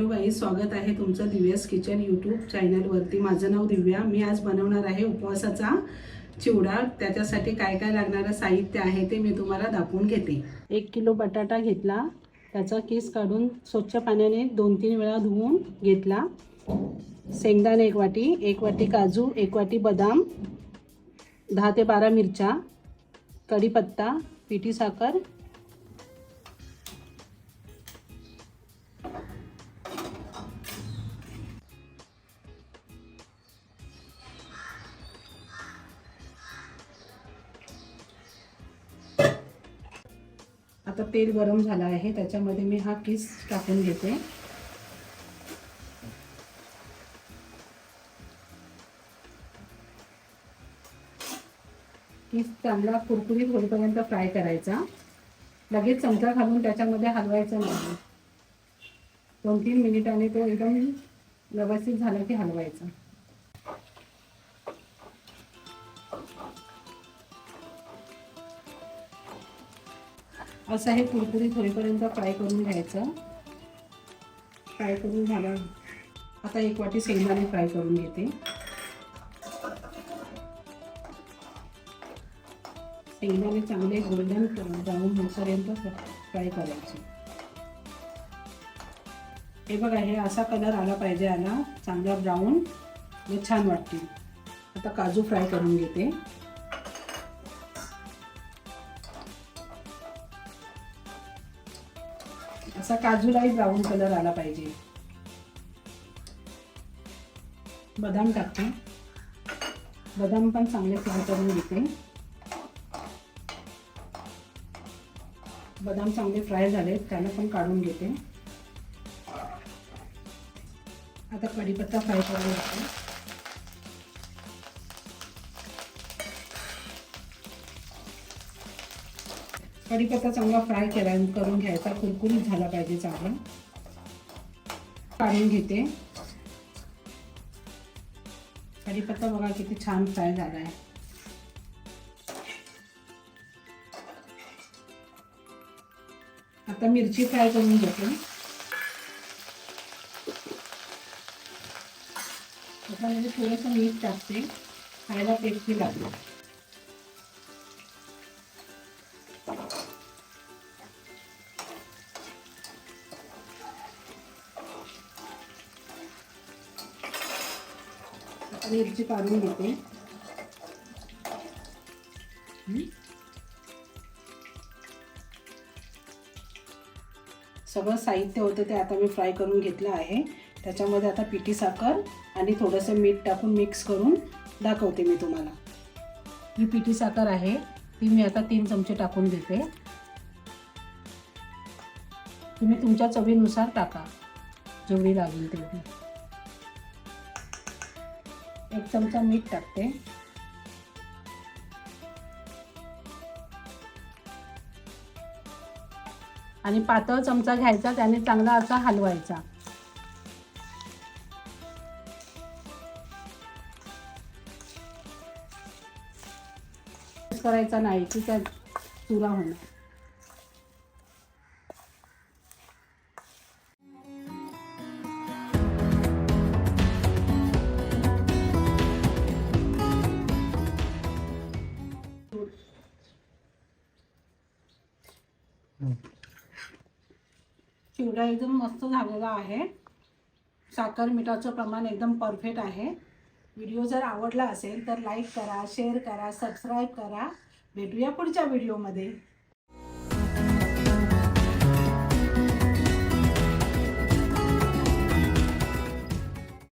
Hello बाई स्वागत आहे तुमचं दिव्यास किचन यूट्यूब चॅनलवरती माझं नाव दिव्या. मी आज बनवणार आहे उपवासाचा चिवडा. त्याच्यासाठी काय काय लागणारं साहित्य आहे ते मी तुम्हाला दाखवून घेते. एक किलो बटाटा घेतला. त्याचा किस काढून स्वच्छ पाण्याने दोन तीन वेळा धुवून घेतला. शेंगदाणे एक वाटी एक वाटी काजू एक वाटी बदाम दहा ते बारा मिरच्या कढीपत्ता पिठी साखर आता तेल गरम झालं आहे त्याच्यामध्ये मी हा किस टाकून घेते. किस चांगला कुरकुरीत होईपर्यंत फ्राय करायचा. लगेच चमचा घालून त्याच्यामध्ये हलवायचं नाही. दोन तीन मिनिटांनी तो एकदम व्यवस्थित झाला की हलवायचा. असं हे कुरकुरीत होईपर्यंत फ्राय करून घ्यायचं. फ्राय करून झालं. आता एक वाटी शेंगदाणे फ्राय करून घेते. शेंगदाणे चांगले गोल्डन ब्राऊन होईपर्यंत फ्राय करायचे. हे बघा हे असा कलर आला पाहिजे आला चांगला ब्राऊन छान वाटते आता काजू फ्राय करून घेते. असा काजूलाही ब्राऊन कलर आला पाहिजे. बदाम टाकते. बदाम पण चांगले फ्राय करून घेते. बदाम चांगले फ्राय झाले त्याला पण काढून घेते. आता कढीपत्ता फ्राय करून घेते. कढीपत्ता चांगला फ्राय केला करून घ्यायचा कुरकुरीत झाला पाहिजे चांगला. काढून घेते. कढीपत्ता बघा किती छान फ्राय झाला आहे आता मिरची फ्राय करून घेते. आता म्हणजे थोडंसं मीठ टाकते. खायला टेस्टी लागलं मिरची काढून घेते. सगळं साहित्य होतं ते आता मी फ्राय करून घेतलं आहे. त्याच्यामध्ये आता पिठी साखर आणि थोडंसं मीठ टाकून मिक्स करून दाखवते मी तुम्हाला. ही पिठी साखर आहे ती मी आता तीन चमचे टाकून देते तुम्ही तुमच्या चवीनुसार टाका. जेवढी लागेल तेवढी. एक चमचा मीठ टाकते. आणि पातळ चमचा घ्यायचा त्याने चांगला असा हलवायचा. करायचा नाही की त्या चुरा होणार. चिवडा एकदम मस्त झालेला आहे. साखर मिठाचं प्रमाण एकदम परफेक्ट आहे. व्हिडिओ जर आवडला असेल तर लाईक करा शेअर करा सबस्क्राईब करा. भेटूया पुढच्या व्हिडिओमध्ये